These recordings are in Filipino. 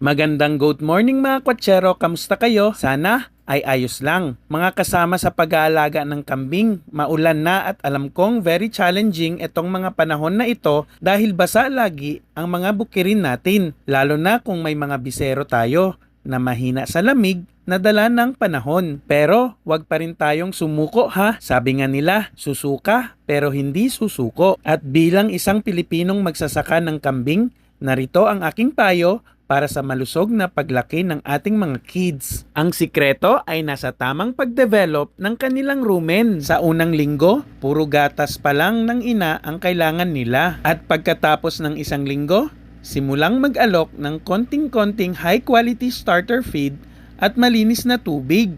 Magandang good morning mga kwatsero, kamusta kayo? Sana ay ayos lang. Mga kasama sa pag-aalaga ng kambing, maulan na at alam kong very challenging itong mga panahon na ito dahil basa lagi ang mga bukirin natin, lalo na kung may mga bisero tayo na mahina sa lamig na dala ng panahon. Pero wag pa rin tayong sumuko ha. Sabi nga nila, susuka pero hindi susuko. At bilang isang Pilipinong magsasaka ng kambing, narito ang aking payo para sa malusog na paglaki ng ating mga kids. Ang sikreto ay nasa tamang pagdevelop ng kanilang rumen. Sa unang linggo, puro gatas pa lang ng ina ang kailangan nila. At pagkatapos ng isang linggo, simulang mag-alok ng konting-konting high-quality starter feed at malinis na tubig.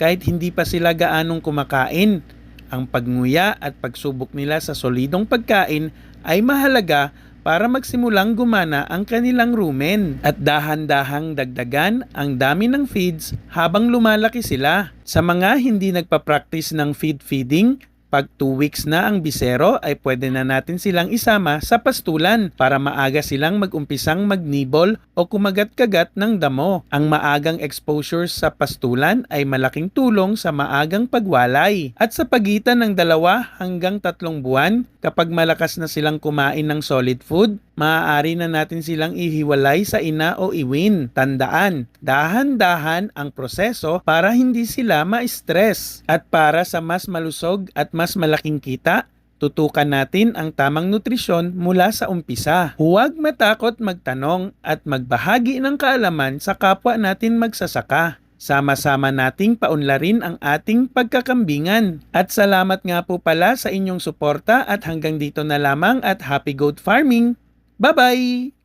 Kahit hindi pa sila gaanong kumakain, ang pagnguya at pagsubok nila sa solidong pagkain ay mahalaga para magsimulang gumana ang kanilang rumen at dahan-dahang dagdagan ang dami ng feeds habang lumalaki sila. Sa mga hindi nagpa-practice ng feed feeding, pag 2 weeks na ang bisero ay pwede na natin silang isama sa pastulan para maaga silang mag-umpisang magnibol o kumagat-kagat ng damo. Ang maagang exposure sa pastulan ay malaking tulong sa maagang pagwalay. At sa pagitan ng dalawa hanggang tatlong buwan, kapag malakas na silang kumain ng solid food, maaari na natin silang ihiwalay sa ina o iwin. Tandaan, dahan-dahan ang proseso para hindi sila ma-stress. At para sa mas malusog at mas malaking kita, tutukan natin ang tamang nutrisyon mula sa umpisa. Huwag matakot magtanong at magbahagi ng kaalaman sa kapwa natin magsasaka. Sama-sama nating paunlarin ang ating pagkakambingan. At salamat nga po pala sa inyong suporta at hanggang dito na lamang at Happy Goat Farming. Bye-bye!